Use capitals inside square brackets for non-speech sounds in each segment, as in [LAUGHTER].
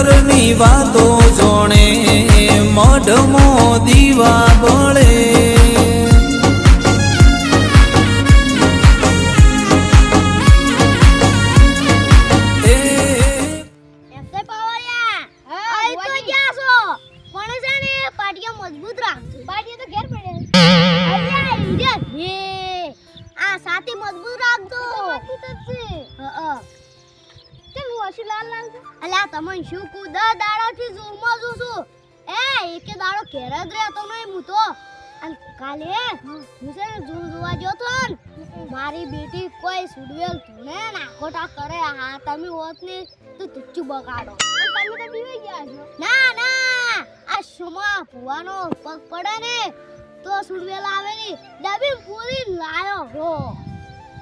અંતરની વાતો જોણે મઢમો દીવા બળે કેમ લાલ લાલ અલ્યા તમને શું કુ દ દાડાથી જોરમાં જોઉં છું એ એકે દાડો ઘેર જ રહેતો નહીં હું તો. અને કાલે હું છે ને જોર જોવા ગયો તો ને મારી બેટી કોઈ સુડવેલ ધૂણે નાખોટા કરે હા તમે હોત ને તો તુચ્ચું બગાડો. તમે તો બીવાઈ ગયા છો. ના ના આ સુમા ભુવાનો પગ પડે ને તો સુડવેલ આવેલી ડબી પૂરી લાયો હો.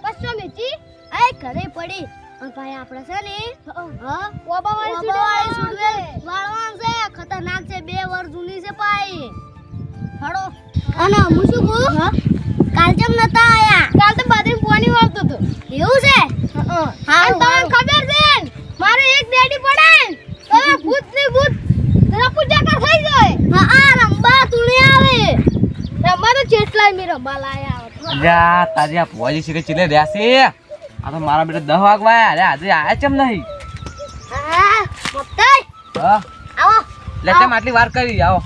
પછી મેચી આ ઘરે પડી. ભાઈ આપણે છે ને ઓબાવાળી સુડવેલ. વાળવાન છે. ખતરનાક છે બે વર્ષ જૂની છે ભાઈ. હડો અને હું શું કહું? કાલ કેમ નતા આયા. કાલ તો બાદરી પોણી વાળતો તો એવું છે? હા તમને ખબર છે મારે એક ડેડી પડે તમે ભૂતની ભૂત રપુ જાકા થઈ જાય. હા આ રંબા તુણી આવે. રંબા તો જેટલાય મે રંબા લાયા. જા તારી આ ભુવાજી કે ચીલે રહ્યા છે? આ તો મારા બેટા દહ વાગવા અરે આજે આયા ચમ નહીં? હા આવો લે તેમ આટલી વાર કરી? આવો.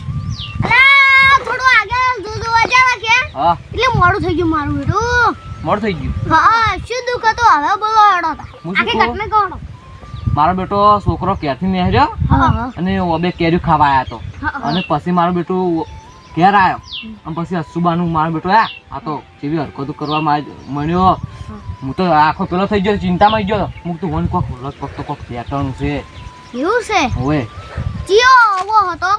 થોડું આગળ દૂધ વજાવા કે હા. એટલે મોડું થઈ ગયું મારું બેટું. મોડું થઈ ગયું? હા શું દુઃખ હતું? હવે બોલો આખી ઘટના મારો બેટો છોકરો ક્યાંથી નેહર્યો? અને ઓબે કેરી ખાવા આવ્યા હતો અને પછી મારો બેટો ઘેર આવ્યો અને પછી અસુબાનું માર બેટો આ આ તો કેવી હરકતો કરવામાં મળ્યો. હું. તો આખો પેલો થઈ ગયો ચિંતામાં ગયો. હું તો વન કોક રસ કોક તો કોક પેટર્ન છે. એવું છે? હવે. ચિયો આવો હતો?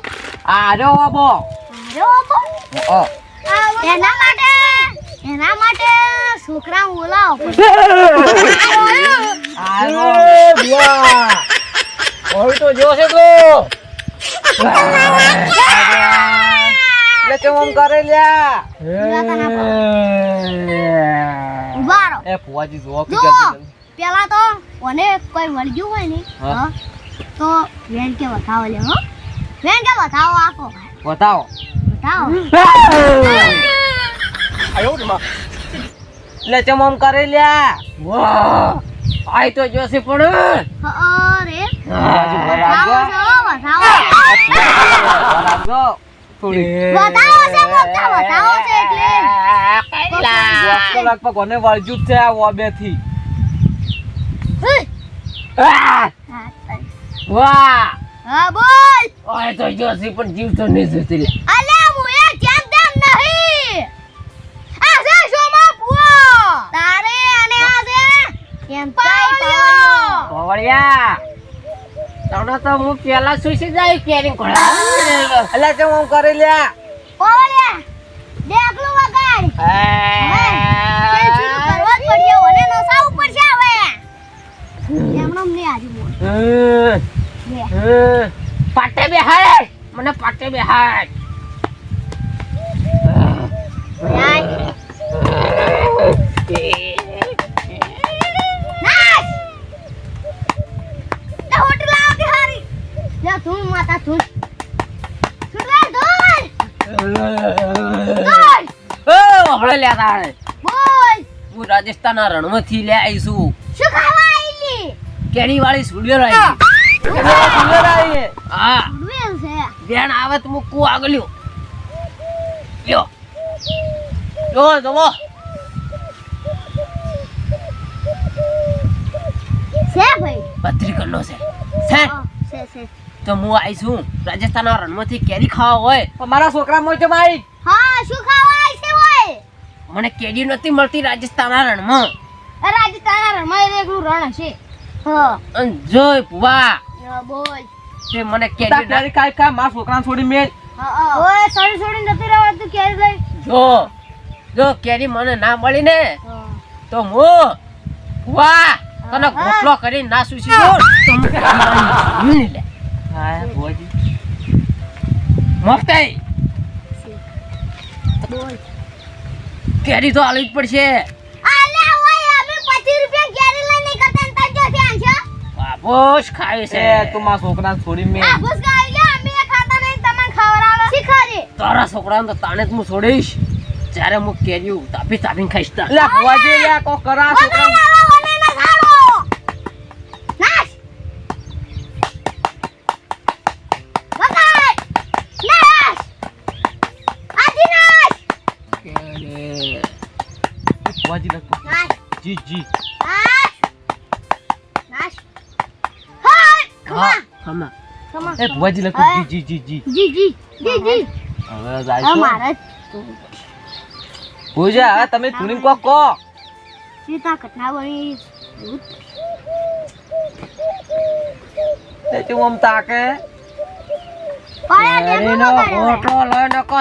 આરે રહ્યો ઓબો અરે બાપા. ઓ એના માટે? એના માટે છોકરા બોલાવો. [LAUGHS] તો જો છે તો. લે કેમ આમ કરે લ્યા. એ. ફુવાજી જો કે જો પેલા તો કોને કોઈ વળગ્યું હોય ને હા. તો વેન કે બતાવો [LAUGHS] લે હો. વેન કે બતાવો આખો બતાવો બતાવો લે કેમ આમ કરે લ્યા. વાહ. આઈ તો જોસી પણ. અરે. બતાવો બતાવો. [LAUGHS] થોડી છે મોટા છે એટલે. કોને વળજ્યું જ છે આ ઓબેથી હા, વાહ. હા બોલ. આય તો જો છે પણ જીવ તો નહીં જતી લે. જેમ તેમ નહીં. આ છે સોમા પુઓ તારે અને આ છે કેમ પાવળિયો. પવળિયા તને તો હું પેલા સુસી જાય કેરી કોળા એટલે કેમ હું. કરી લ્યા પાવળિયા દેખલું વગાડ તે શરૂ કરવા પડ્યો ઓને હવે. આજે બોલ. પાટે બે. હાય મને પાટે હાય જાય નાસ તે હોટલ આવો કે હારી લે ધૂળ માતા ધૂળ. સુરવાલ ધૂળ! ઓ હળે લ્યા તારે બોલ! હું રાજસ્થાનના રણમાંથી લે આવીશું શું ખાવા આઈલી કેરી વાળી સુડિયો આવી હા. બેન આવત મૂકું આગલ્યો. લ્યો. જો જવો છે ભાઈ. પત્રિકરનો છે. છે? છે છે. તો હું આવીશું રાજસ્થાનના રણમાંથી કેરી ખાવા હોય. મારા છોકરા મોટે મારી. હા શું ખાવા આવીશે હોય? મને કેરી નથી મળતી રાજસ્થાનના રણમાં. રાજસ્થાન રમાય એકલું રણ હશે. હા. જોય ભુવા. હા, બોલ. તે મને કેરી કેરી કાઈ ખા મારા છોકરાને છોડી મેલ. ઓય છોડી છોડી નથી રહેવા તું કેરી લઈ. જો. જો કેરી મને ના મળી ને તો હું ભુવા. તને ગોટલો કરીને ના સુશી તો હું કેરી લે. હા ભુવાજી મફતાઈ. બોલ. કેરી તો આલવી જ પડશે. અલ્યા ઓય અમે 25 રૂપિયા કેરી લઈને નીકળતા ને તાર જોથી આંછો બાપોશ ખાય છે. એ તું મારા છોકરાને છોડી મેં ભૂસ ગાઈ લે અમે ખાતા નહીં તમને ખવડાવો શીખવાડે તારા છોકરાને તો તાણે જ હું છોડીશ. જ્યારે હું કેરી તાપી તાપીને ખાઈશ તાર. લે ભુવાજી લે કોક કરા છોકરા બાબાજી લખો જી જી હા ખમા એ ભુવાજી લખો જી જી જી જી જી જી જી હવે જાય પૂજા હવે તમે તુનિન કો કો સીતા કટનાવળી તે તું આમ તાકે કેરીનો ગોટો લઈને કો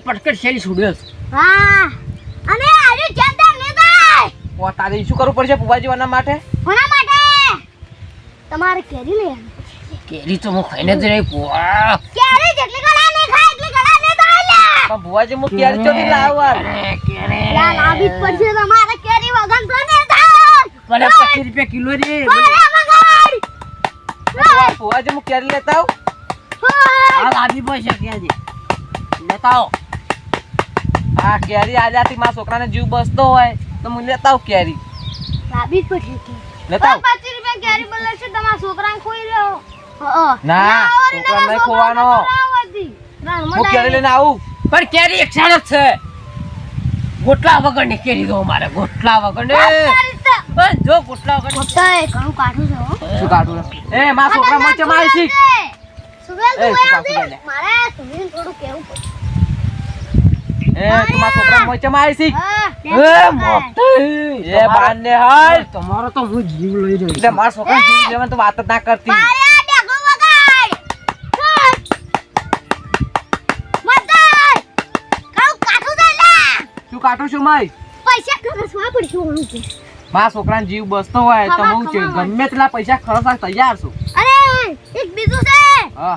પટકટ શેલી છોડ્યો હા. ઓ તારે શું કરવું પડશે ભુવાજી વાના માટે? કોના માટે? તમારે કેરી લઈ આવવાની. કેરી તો હું ખાઈને જ રહી પુઆ. કેરી જેટલી ગળા ને ખાય એટલી ગળા ને લે પણ ભુવાજી હું કેરી ચોથી લાવવા કેરી, કેરી. યાર લાવી જ પડશે તમારે કેરી વગર તો ને થાય. મને 25 રૂપિયા કિલો રે મગાડ ભુવાજી હું કેરી લેતા આવું? આ લાવી પડશે કેરી. લેતા આવો. આ કેરી આજાથી મારા છોકરાને જીવ બસતો હોય. તો હું લેતા આવું કેરી. લાવી જ કે. લેતા આવું પચીસ રૂપિયા કેરી બોલે છે તમારા છોકરાને ખોઈ રહ્યો ના, છોકરાને નહીં ખોવાનો. હું કેરી લઈને આવું. પણ કેરી એક સાળ જ છે. ગોટલા વગરની કેરી દો મારે ગોટલા વગર ને બસ જો ગોટલા વગર ની- ઘણું કાઢું છે શું કાઢું એ મારા છોકરા મચે મારી શીખ. સુગેલ, તું. મારે સુગલ થોડું કેવું પડશે. એ મારા છોકરા મચે મારી શીખ એ મોટી. એ બાર હાલ તમારો તો હું જીવ લઈ રહ્યો એટલે મારા છોકરા જીવ લેવાની તો વાત જ ના કરતી. કાઢું છે. શું કાઢું છું. મારા છોકરાને જીવ બસતો હોય તો હું છે. ગમે તેટલા પૈસા ખર્ચવા તૈયાર છું. અરે એક બીજું છે.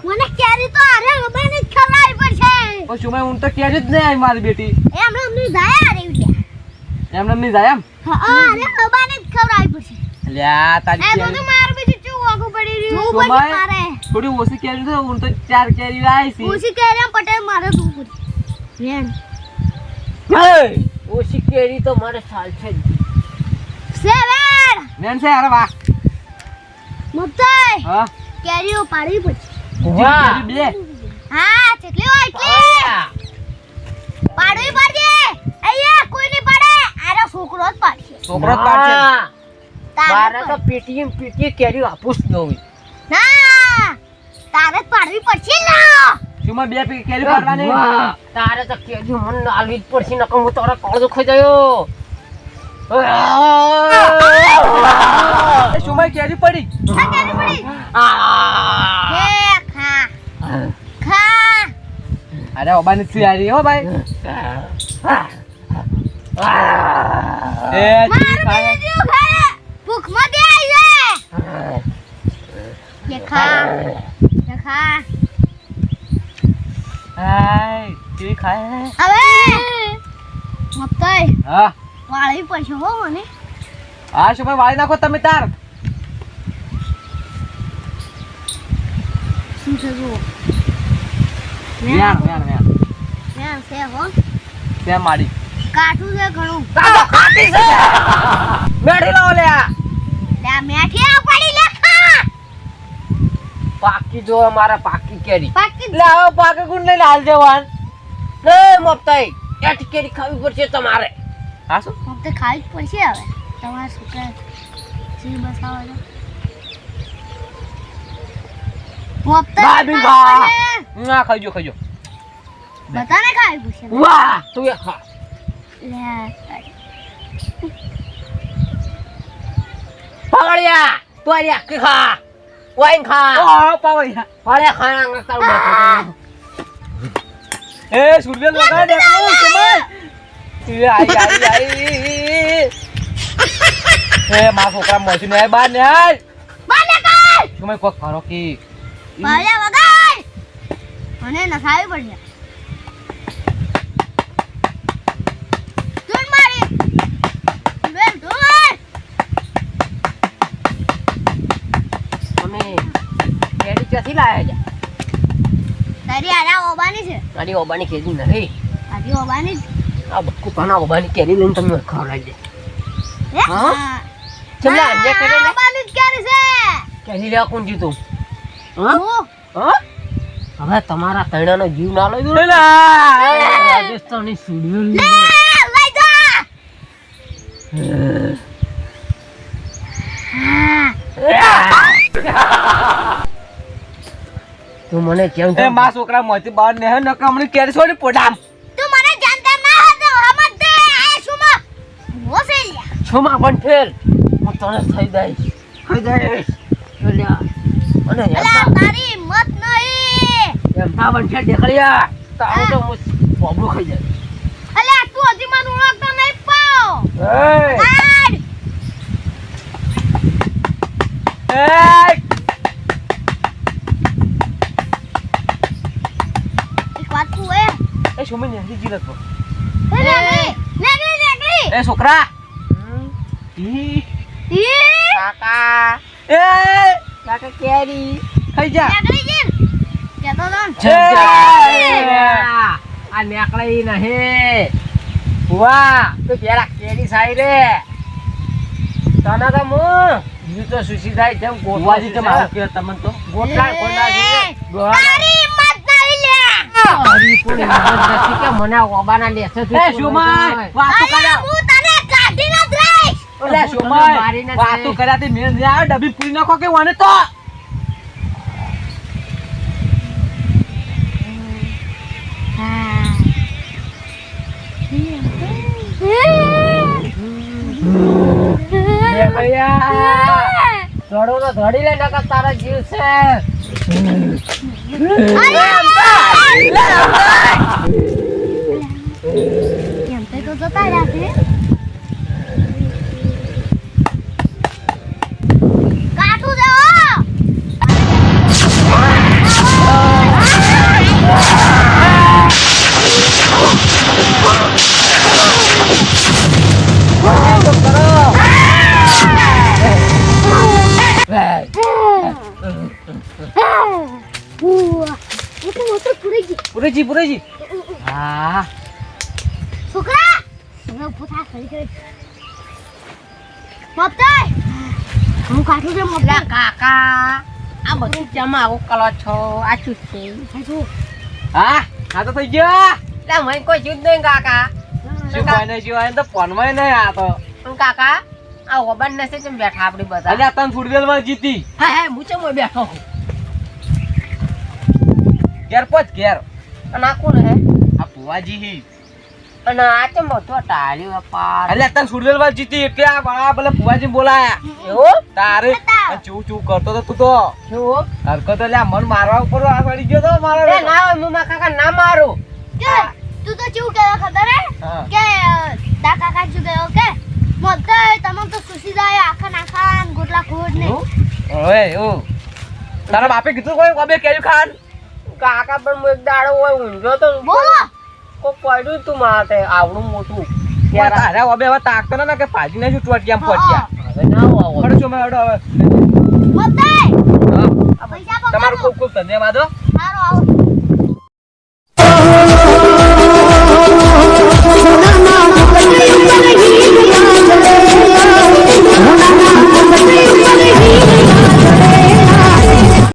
મને કેરી તો આરે હબાને જ ખવડાવવી પડશે પણ શું હું તો કેરી જ નહીં આવી મારી બેટી. એમને અમને જાય આરે ઉડ્યા એમને અમને જાય એમ? હા આરે હબાને જ ખવડાવવી પડશે. લ્યા તારી એ બધું મારું બીજું ચૂ વાગું પડી રહ્યું? હું પણ મારે થોડી ઓછી કેરી તો હું તો ચાર કેરી છે. ઓછી કેરી આમ પટેલ મારે તું પૂરી વેણ ઓછી કેરી તો મારે સાલ છે જ. મેન છે અરે વાહ. મુત્તાઈ હા. કેરીઓ પાડી પડશે. વાહ. કેરી બે. હા જેટલી હોય એટલી પાડવી પડશે અહીંયા કોઈ નહીં પાડે? આરો છોકરો જ પાડશે. છોકરો જ પાડશે. તારે તો પેટીએ પીટી કેરી આપું ન હોય. ના તારે જ પાડવી પડશે ના. શું બે પી કેરી પાડવાની. તારે તો કેરી મન આલવી જ પડશે નકર હું તારા કળ ખાઈ જાયો સુમાઈ કેરી પડી. આ કેરી પડી. આ. અરે ઓબાની તૈયારી હો ભાઈ. એ ભૂખ હાય તી ખાય? હવે. મપ્તાઈ વાળી પડશે હો મને. શું ભાઈ વાળી નાખો તમે તાર. મેણ મેણ મેણ મેણ છે હો. છે મારી કાઠું છે ઘણું. કાઠો કાઠી છે. મેઠી લો લ્યા લ્યા મેઠી આ પડી લેખા પાકી જો અમારા પાકી કેરી. પાકી લે હવે પાકી ગુણ લઈને હાલ દેવાન લે મપતાઈ એટ કેરી ખાવી પડશે તમારે. હા શું? મપતાઈ ખાવી જ પડશે હવે. તમારા છોકરા જે બસ આવે પોપતા બી ભા. ના ખાઈજો ખાઈજો. બતાને ખાઈ પૂછે વાહ. તું એ ખા પગળિયા તોરિયા કે ખા. વાઈન ખા. ઓ પગળિયા પાળે ખાના તારું બાપા એ સુરવે લગા દે તું બાર ને તમે કોક કરો કી? પાવળિયા વગર! મને નખાવી પડશે તારી આરા ઓબાની છે. તારી ઓબાની કેરી નહીં. આજી ઓબાની. આ બક્કુ પાના ઓબાની કેરી લઈને તમને ખવડાવી દે. હે? અંજે કરે ઓબાની છે. કેરી લેવા કોણ જીતું? હવે તમારા તૈણાનો જીવ ના લઈ દો એલા રાજસ્થાની જા! તું મને કેમ છે મા છોકરા મોતી બાર ને હે નકર હમણાં ને છોડી પોડામ. તું મને જાણતા ના હતો હમત દે. આ સુમા માં હોશે લ્યા? છુમા પણ ફેર. હું તને થઈ દઈશ થઈ દઈશ જોલ્યા અને અલા તારી હિંમત નહીં એમ ના બનશે ઢેકળિયા તારો તો હું. બોબડું ખાઈ જાય. અલા તું હજી મને ઓળખતો નહીં પાવ. એ એ એક વાત તું એ ને હજી છોકરા. ઈ. ઈ. કાકા. એ કાકા કેરી. ખાઈ જા. કેતો તો આ નેકળી નહીં વાહ તું પેલા કેરી સાઈ રે. તને તો મુ. તો સુશી થાય તેમ બુવાજી તો મારું કે તમને તો. ગોટલા ગોટલા છે. મને ઓબાના લેસે વાતો કર્યા હું તને કાઢી ન દઈશ ઓલે વાતો પૂરી નાખો કે વાને તો? ધડો તો ધડી લે નકર તારા જીવ છે. એમ તો તો જતા રહ્યા છે. પુરેજી હા. છોકરા થા, ખરી ખરી. હું છે કાકા આ બધું જમા આવું કરો છો? આ શું છે. હા આ તો થઈ ગયો. લે મને કોઈ ચૂત નહીં કાકા. શું કોઈ નહીં જીવાય તો ફોનમાં નહીં આ તો. કાકા આ ઓબન નસે જેમ બેઠા આપણે બધા. આ તને ફૂટબોલમાં જીતી. હા હા હું ચમ બેઠો? ઘેર પોચ ઘેર. અને આ કોણ હે? આ પુવાજી હી. અને આ તો ટાળ્યો વેપાર એટલે તને ફૂટબોલ જીતી? એટલે આ બળા પેલા પુવાજી બોલાયા. એવું? તારે ચૂ ચૂ કરતો તો તું તો. હરકત લે મન મારવા ઉપર આ પડી ગયો તો મારો એ ના હોય હું મારા કાકા ના મારો. કે તું તો ચેવું કહેવા ખબર હે? કે દા કાકા શું કહેવો કે? મમતાઈ તમે તો સુસી જાય આખા નાખા ગોટલા ખોડ ને. ઓય ઓ તારા બાપે કીધું કોઈ કબે કેરી ખાન? કાકા પણ હું એક દાડો હોય ઊંઘ્યો તો બોલો. કો પડ્યું તું માથે આવડું મોટું. ત્યારે અરે હવે હવે તાકતો ના કે ભાજી ને શું કેમ પહોંચ્યા હવે ના આવો પડો છો મેં હવે. તમારું ખૂબ ખૂબ ધન્યવાદ હો. સારો આવો